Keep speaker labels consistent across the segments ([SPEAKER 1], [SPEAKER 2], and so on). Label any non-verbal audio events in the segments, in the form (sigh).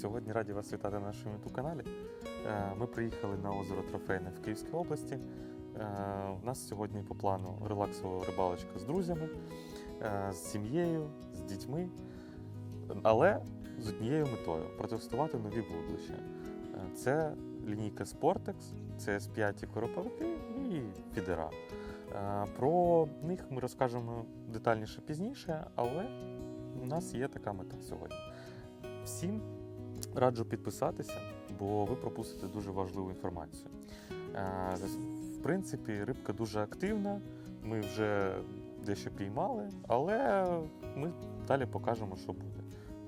[SPEAKER 1] Сьогодні раді вас вітати на нашому youtube каналі. Е, Ми приїхали на озеро Трофейне в Київській області. Е, У нас сьогодні по плану релаксова рибалочка з друзями, е, з сім'єю, з дітьми, але з однією метою протестувати нові вудлища. Це лінійка Sportex, це S5 короповики і фідера. Про них ми розкажемо детальніше пізніше, але у нас є така мета сьогодні. Всім раджу підписатися, бо ви пропустите дуже важливу інформацію. Е, В принципі, рибка дуже активна. Ми вже дещо піймали, але ми далі покажемо, що буде.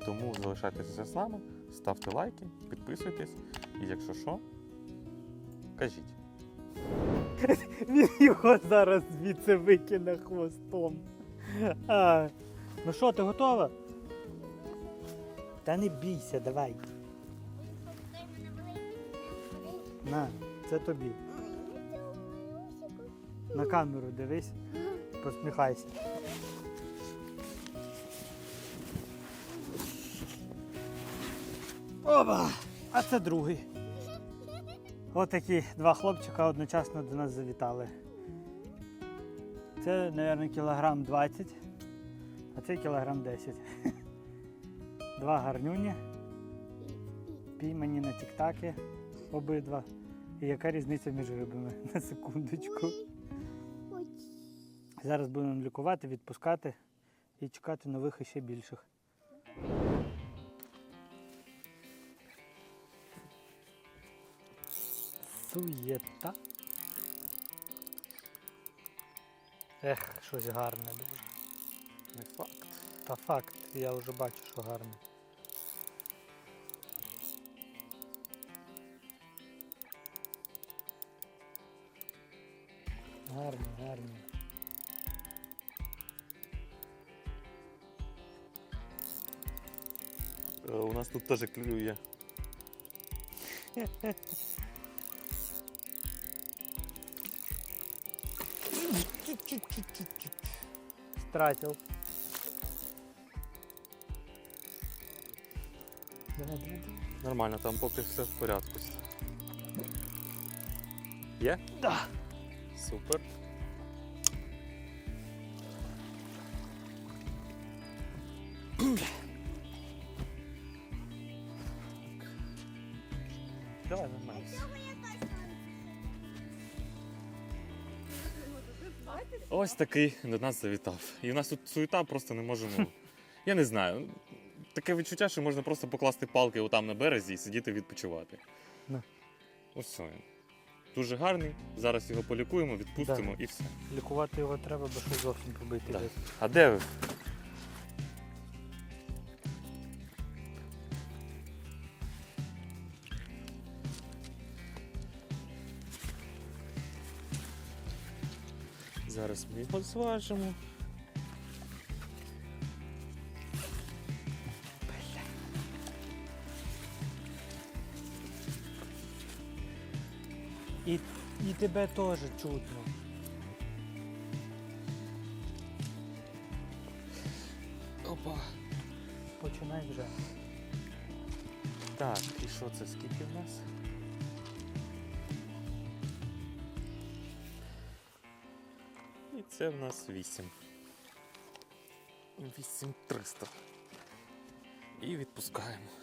[SPEAKER 1] Тому залишайтеся з нами, ставте лайки, підписуйтесь, і якщо що, кажіть.
[SPEAKER 2] Він його зараз звідси викине хвостом. А, ну що, ти готова? Та не бійся, давай. На, це тобі. На камеру дивись, посміхайся. Оба! А це другий. Отакі два хлопчика одночасно до нас завітали. Це, мабуть, кілограм 20, а це кілограм 10. Два гарнюні. Піймані на тіктаки обидва. І яка різниця між рибами? (laughs) На секундочку. Зараз будемо лікувати, відпускати і чекати нових і ще більших. Суєта. Ех, щось гарне дуже.
[SPEAKER 1] Не факт.
[SPEAKER 2] Та факт, я вже бачу, що гарне. Гарно, гарно.
[SPEAKER 1] Е, У нас тут теж клює. (laughs)
[SPEAKER 2] Стратил. Давай, давай, давай.
[SPEAKER 1] Нормально, там поки все в порядку. Є?
[SPEAKER 2] Да.
[SPEAKER 1] Супер. Давай, нормально. Ось такий до нас завітав. І у нас тут суета просто не можемо. (laughs) Я не знаю. Таке відчуття, що можна просто покласти палки отам на березі і сидіти відпочивати.
[SPEAKER 2] Да.
[SPEAKER 1] Ось все. Дуже гарний. Зараз його полікуємо, відпустимо і все.
[SPEAKER 2] Лікувати його треба, бо щось зовсім побити.
[SPEAKER 1] Так.
[SPEAKER 2] десь.
[SPEAKER 1] А де ви? Зараз ми його зважимо.
[SPEAKER 2] Тебе теж чутно.
[SPEAKER 1] Опа.
[SPEAKER 2] Починай вже.
[SPEAKER 1] Так, і що це? Скільки в нас? І це в нас 8. 8300. І відпускаємо.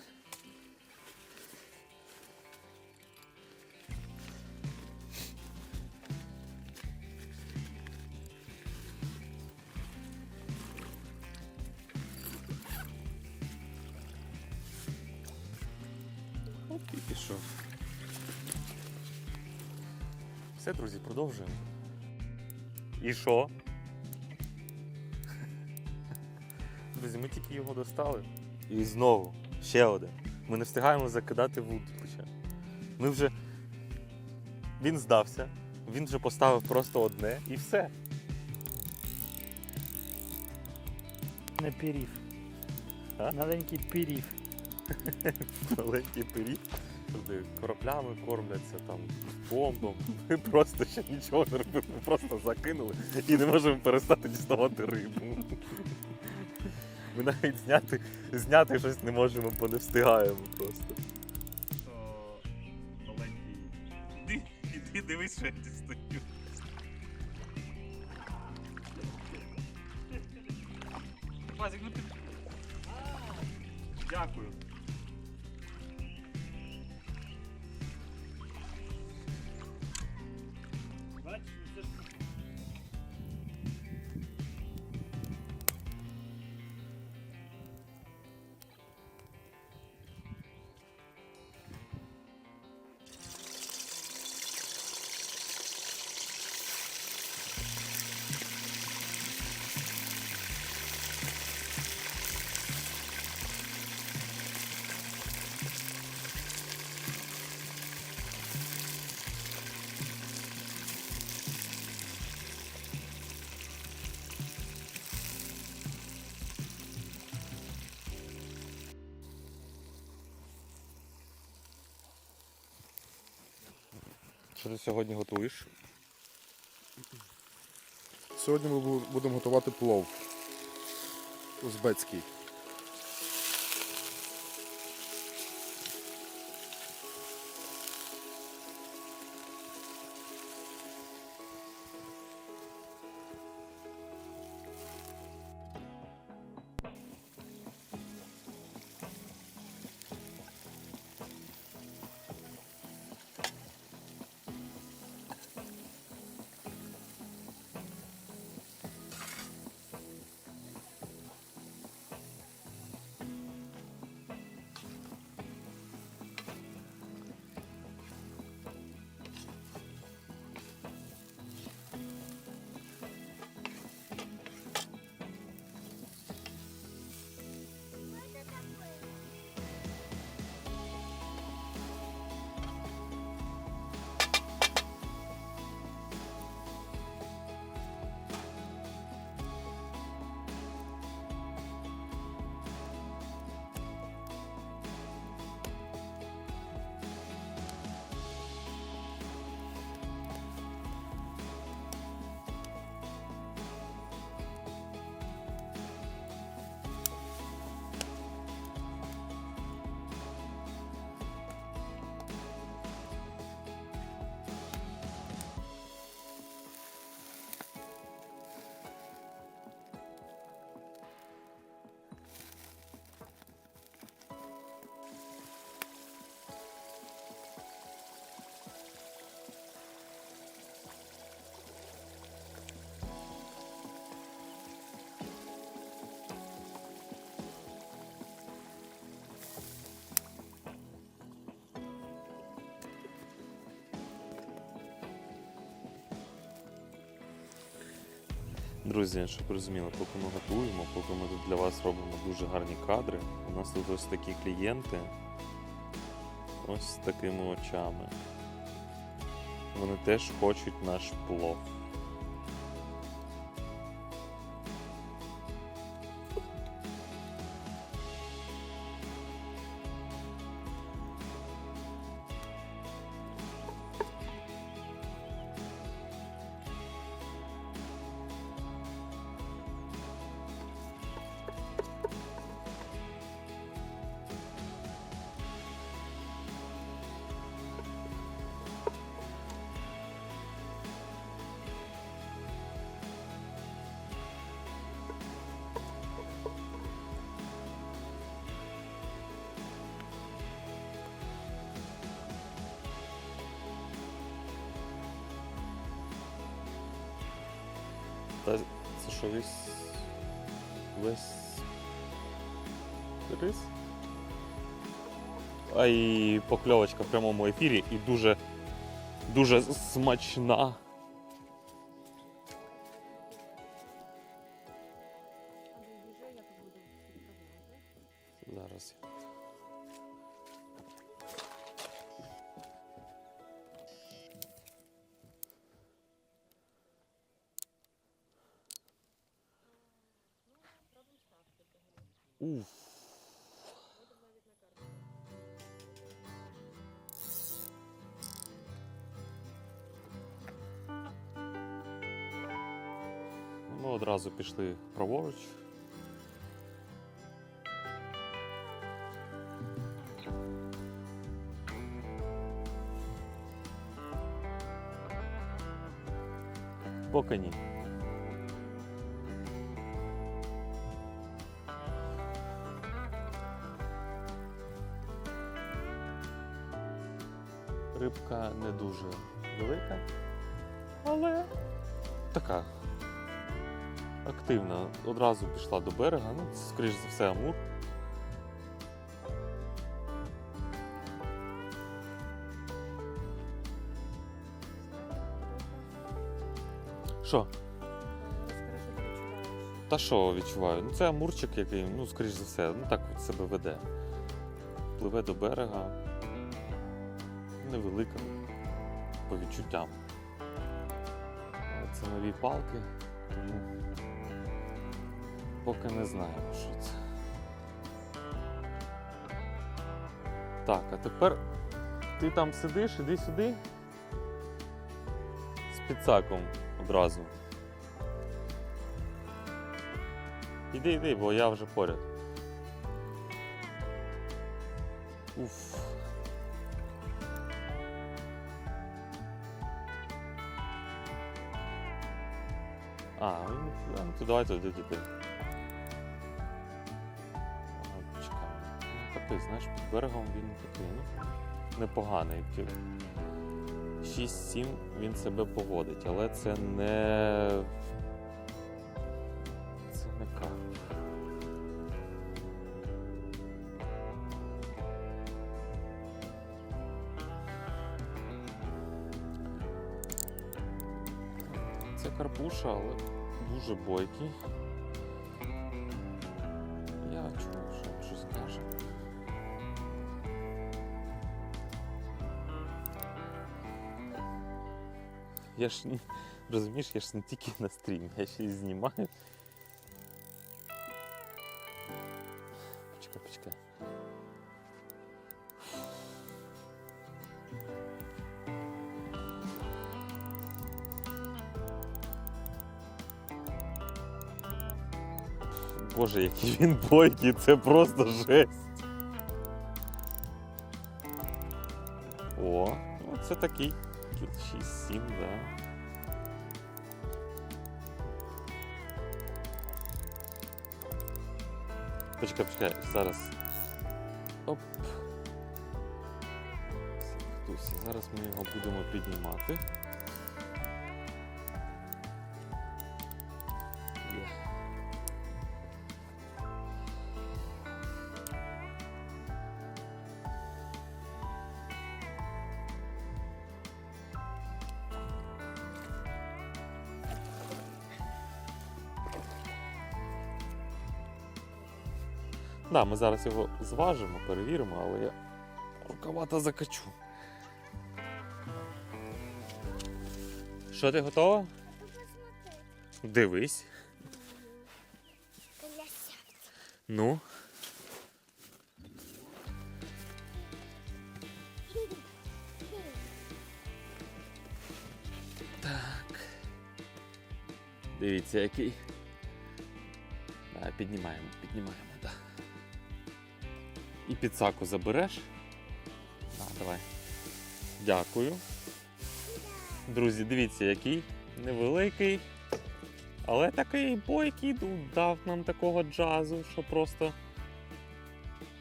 [SPEAKER 1] Все, друзі, продовжуємо. І що? Друзі, ми тільки його достали. І знову ще один. Ми не встигаємо закидати вудлища. Ми вже. Він здався, він вже поставив просто одне і все.
[SPEAKER 2] Не пірів.
[SPEAKER 1] А?
[SPEAKER 2] Маленький пірів. (laughs)
[SPEAKER 1] Маленький пиріг. Туди кораблями кормляться, там бомбом. Ми просто ще нічого не робимо, ми просто закинули і не можемо перестати діставати рибу. Ми навіть зняти, зняти щось не можемо, бо не встигаємо просто. Іди, іди дивись, що я дістаю. Пазик, ну ти. Дякую. Що ти сьогодні готуєш?
[SPEAKER 3] Сьогодні ми будемо готувати плов узбецький.
[SPEAKER 1] Друзі, щоб розуміли, поки ми готуємо, поки ми тут для вас робимо дуже гарні кадри, у нас тут ось такі клієнти, ось з такими очами. Вони теж хочуть наш плов. Та це що весь. весь. рис? А і покльовочка в прямому ефірі і дуже. дуже смачна. одразу пішли праворуч. Поки ні. Рибка не дуже велика, але така активна. Одразу пішла до берега. Ну, скоріш за все, амур. Що? Та що відчуваю? Ну це амурчик, який, ну, скоріш за все, ну так от себе веде. Пливе до берега. Невелика по відчуттям. Це нові палки, тому поки не знаємо, що це. Так, а тепер ти там сидиш, іди сюди. З підсаком одразу. Іди, іди, бо я вже поряд. Уф. А, ну, ну, давай туди іди. Такий, знаєш, під берегом він такий, ну, непоганий. 6-7 він себе поводить, але це не. Це не карп. Це карпуша, але дуже бойкий. Я ж не- розумієш, я ж не тільки на стрімі, я ще й знімаю. Почекай, почекай. Боже, який він бойкий, це просто жесть. О, ну це такий. Кіл 6-7, да. Почекай, почекай, зараз. Оп. Зараз ми його будемо піднімати. Да, ми зараз його зважимо, перевіримо, але я рукавата закачу. Що ти готова? Дивись. Ну. Так. Дивіться, який. Піднімаємо, піднімаємо, так. І підсаку забереш. А, давай. Дякую. Друзі, дивіться, який невеликий, але такий бойкий дав нам такого джазу, що просто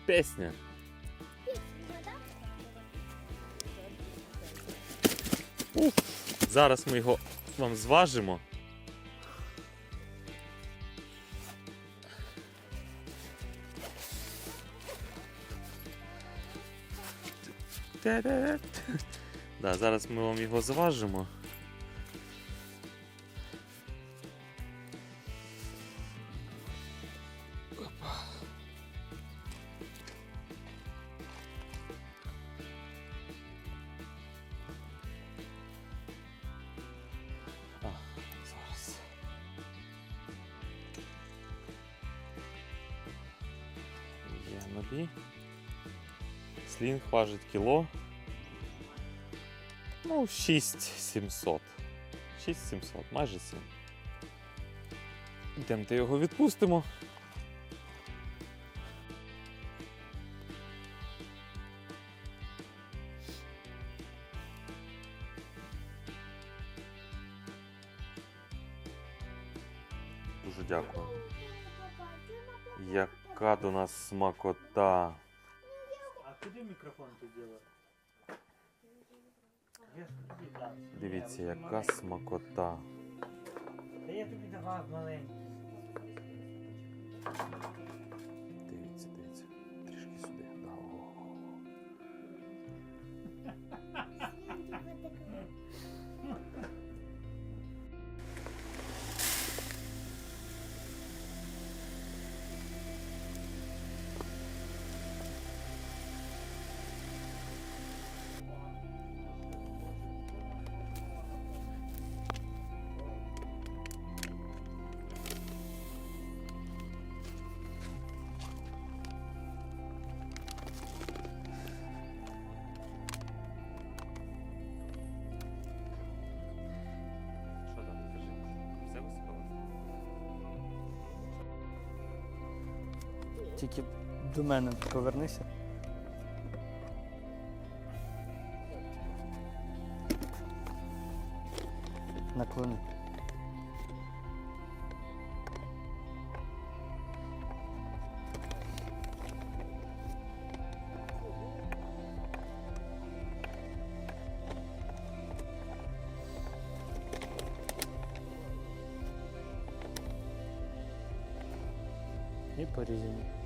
[SPEAKER 1] пісня. Уф. Зараз ми його вам зважимо. Да, зараз ми вам його зважимо. Опа. А, зараз. Є нові. Слінг важить кіло. Ну, 6700. 6700, майже 7. Йдемте його відпустимо. Дуже дякую. Яка до нас смакота.
[SPEAKER 2] А куди мікрофон тут діло?
[SPEAKER 1] Дивіться, яка смакота.
[SPEAKER 2] Та я тобі давав маленький. Тільки до мене повернися. Наклони. Порізані.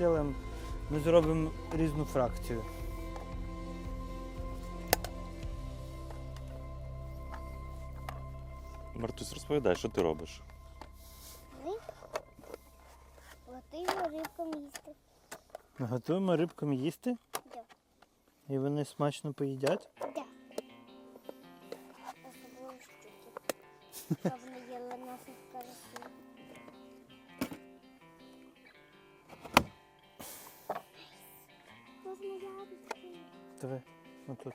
[SPEAKER 2] Ми зробимо, ми зробимо різну фракцію.
[SPEAKER 1] Мартусь, розповідай, що ти робиш?
[SPEAKER 4] Ми готуємо рибкам їсти.
[SPEAKER 2] Ми готуємо рибкам їсти,
[SPEAKER 4] Да.
[SPEAKER 2] і вони смачно поїдять.
[SPEAKER 4] Да. (laughs)
[SPEAKER 2] Диви, отут.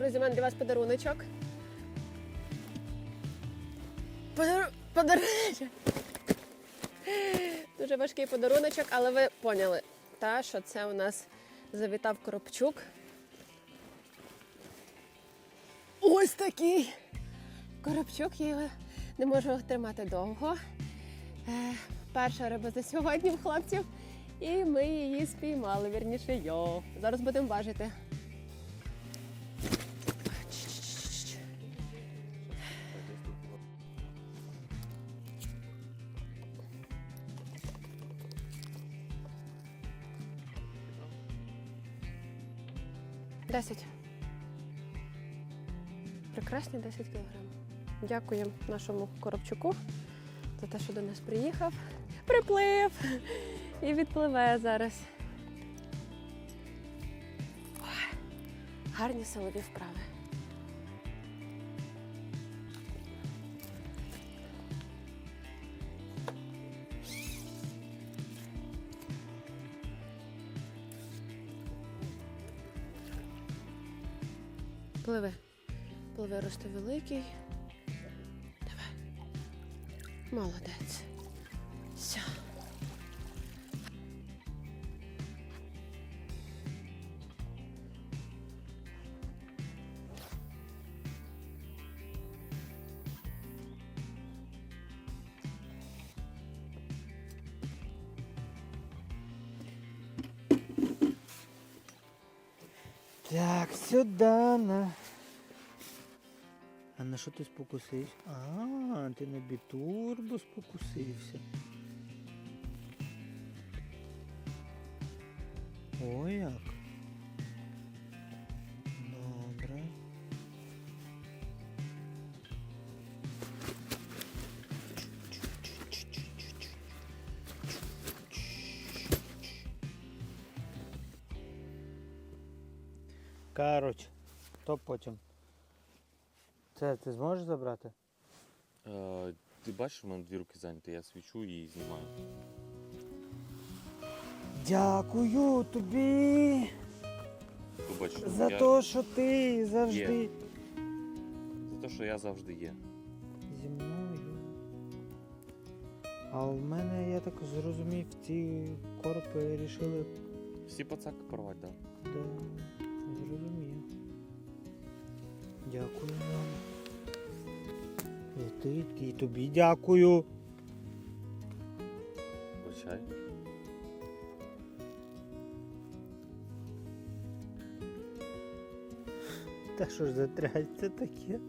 [SPEAKER 5] Друзі, у мене для вас подаруночок. Подар... Подаруночок. Дуже важкий подаруночок, але ви поняли, та, що це у нас завітав Коробчук. Ось такий. Коробчук я його не можу тримати довго. Е, перша риба за сьогодні в хлопців. І ми її спіймали, вірніше йо. Зараз будемо важити. Десять. Прекрасні 10 кілограм. Дякую нашому коробчуку за те, що до нас приїхав, приплив і відпливе зараз. Гарні силові вправи. Пливи великий. Давай. Молодець. Все.
[SPEAKER 2] Так, сюди на. А на що ти спокусився? А, ти на бітурбо спокусився. Ой як. Добре. Коротше, то потім. Це ти зможеш забрати?
[SPEAKER 1] Е, ти бачиш, у мене дві руки зайняті, я свічу і знімаю.
[SPEAKER 2] Дякую тобі
[SPEAKER 1] Вибач,
[SPEAKER 2] за
[SPEAKER 1] я...
[SPEAKER 2] те, що ти завжди
[SPEAKER 1] за те, що я завжди є.
[SPEAKER 2] зі мною. А в мене, я так зрозумів, ці коропи вирішили.
[SPEAKER 1] Всі пацаки порвати, так. Да?
[SPEAKER 2] Да, зрозумів. Дякую вам. І ти, і тобі дякую.
[SPEAKER 1] Звичайно.
[SPEAKER 2] Та що ж за трясть це таке?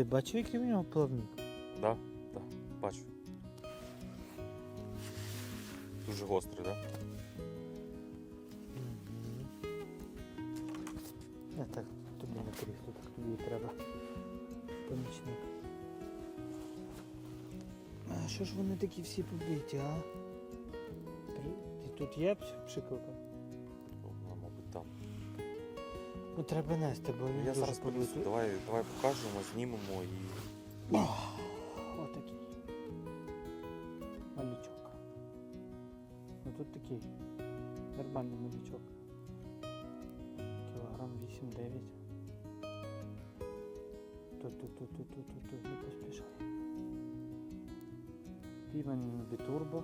[SPEAKER 2] Ти бачив, який у нього плавник?
[SPEAKER 1] Да, да, бачу. Дуже гострий, так? Да?
[SPEAKER 2] Я так тобі не крісло, так тобі треба. Помічник. А що ж вони такі всі побиті, а? Ти тут є пш- пшикалка?
[SPEAKER 1] Ну
[SPEAKER 2] треба нести, бо він
[SPEAKER 1] Я
[SPEAKER 2] дуже
[SPEAKER 1] зараз принесу. Давай, давай покажемо, знімемо і.
[SPEAKER 2] Отакий. Малючок. Ну тут такий нормальний малючок. Кілограм 8-9. Тут, тут, тут, тут, тут, тут, тут, не поспішай. На бітурбо.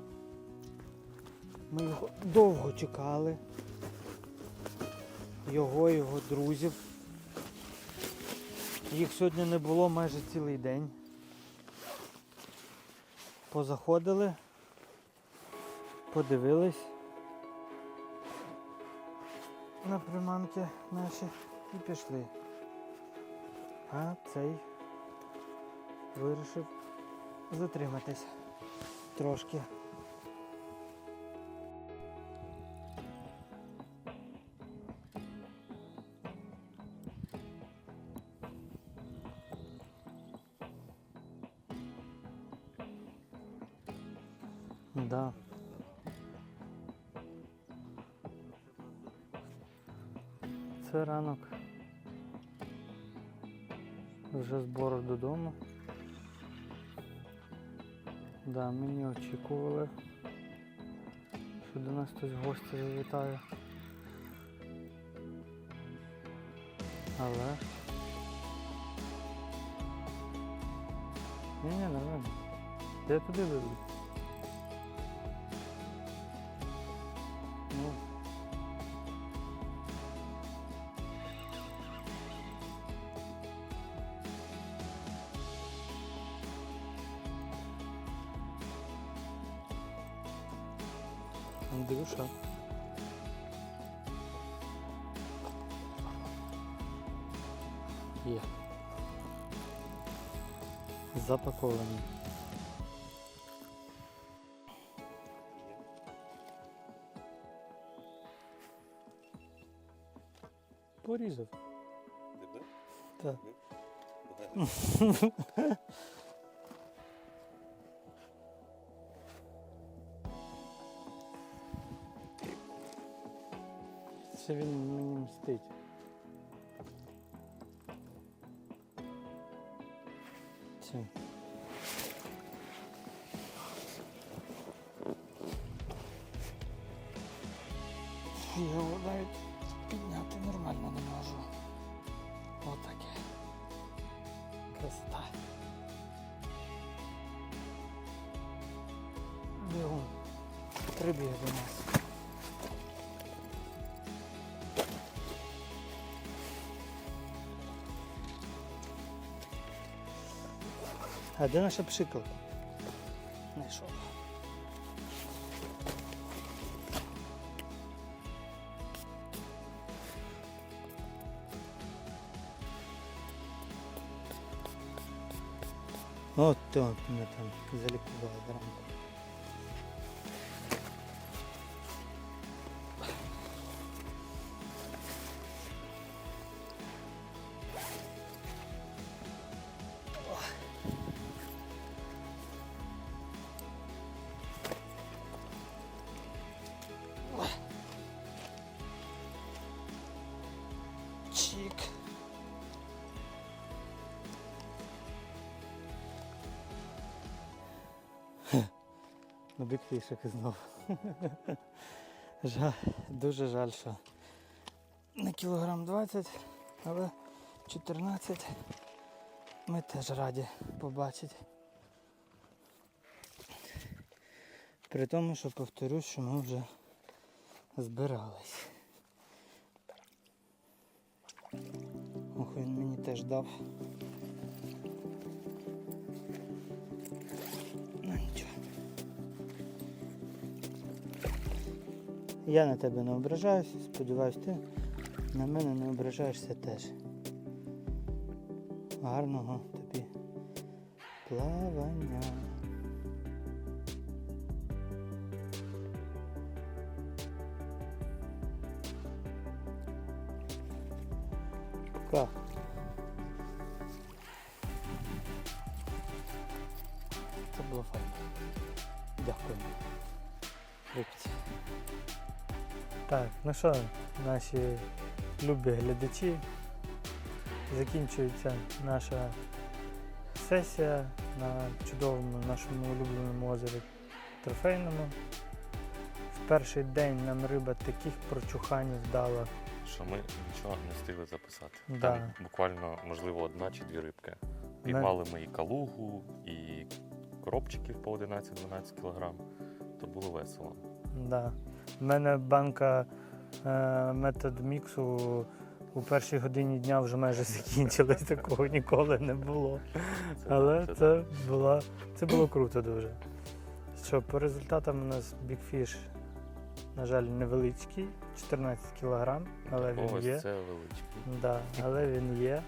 [SPEAKER 2] Ми його довго чекали. Його, його друзів. Їх сьогодні не було майже цілий день. Позаходили, подивились на приманки наші і пішли. А цей вирішив затриматись трошки. Гості завітає. Але. Ні, ні, нормально. Я туди веду. Ну. Це він мені мстить. Це. Я його навіть Прибіг до нас. А де наша пшикалка? Знайшов. От то мене там залікували зранку. Ну, бікфішик знов. (laughs) Жаль, дуже жаль, що не кілограм 20, але 14 ми теж раді побачити. При тому, що повторюсь, що ми вже збирались. Ох, він мені теж дав. Я на тебе не ображаюся, сподіваюсь, ти на мене не ображаєшся теж. Гарного тобі плавання. Що, наші любі глядачі, закінчується наша сесія на чудовому нашому улюбленому озері трофейному. В перший день нам риба таких прочуханів дала.
[SPEAKER 1] Що ми нічого не встигли записати.
[SPEAKER 2] Да.
[SPEAKER 1] Там буквально, можливо, одна чи дві рибки. Піймали ми і калугу, і коробчиків по 11-12 кг. То було весело.
[SPEAKER 2] Да. У мене банка метод міксу у першій годині дня вже майже (laughs) закінчилась, такого ніколи не було. Але
[SPEAKER 1] це
[SPEAKER 2] було, це було круто дуже. Що по результатам у нас бікфіш, на жаль, невеличкий, 14 кг, але він є.
[SPEAKER 1] це величкий.
[SPEAKER 2] Да, але він є.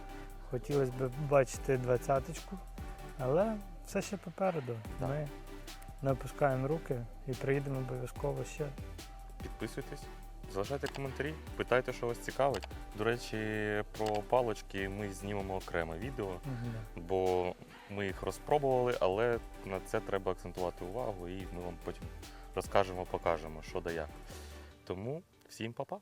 [SPEAKER 2] Хотілося б бачити двадцяточку, але все ще попереду.
[SPEAKER 1] Да.
[SPEAKER 2] Ми не опускаємо руки і приїдемо обов'язково ще.
[SPEAKER 1] Підписуйтесь, залишайте коментарі, питайте, що вас цікавить. До речі, про палочки ми знімемо окреме відео, бо ми їх розпробували, але на це треба акцентувати увагу і ми вам потім розкажемо, покажемо, що да як. Тому всім па-па!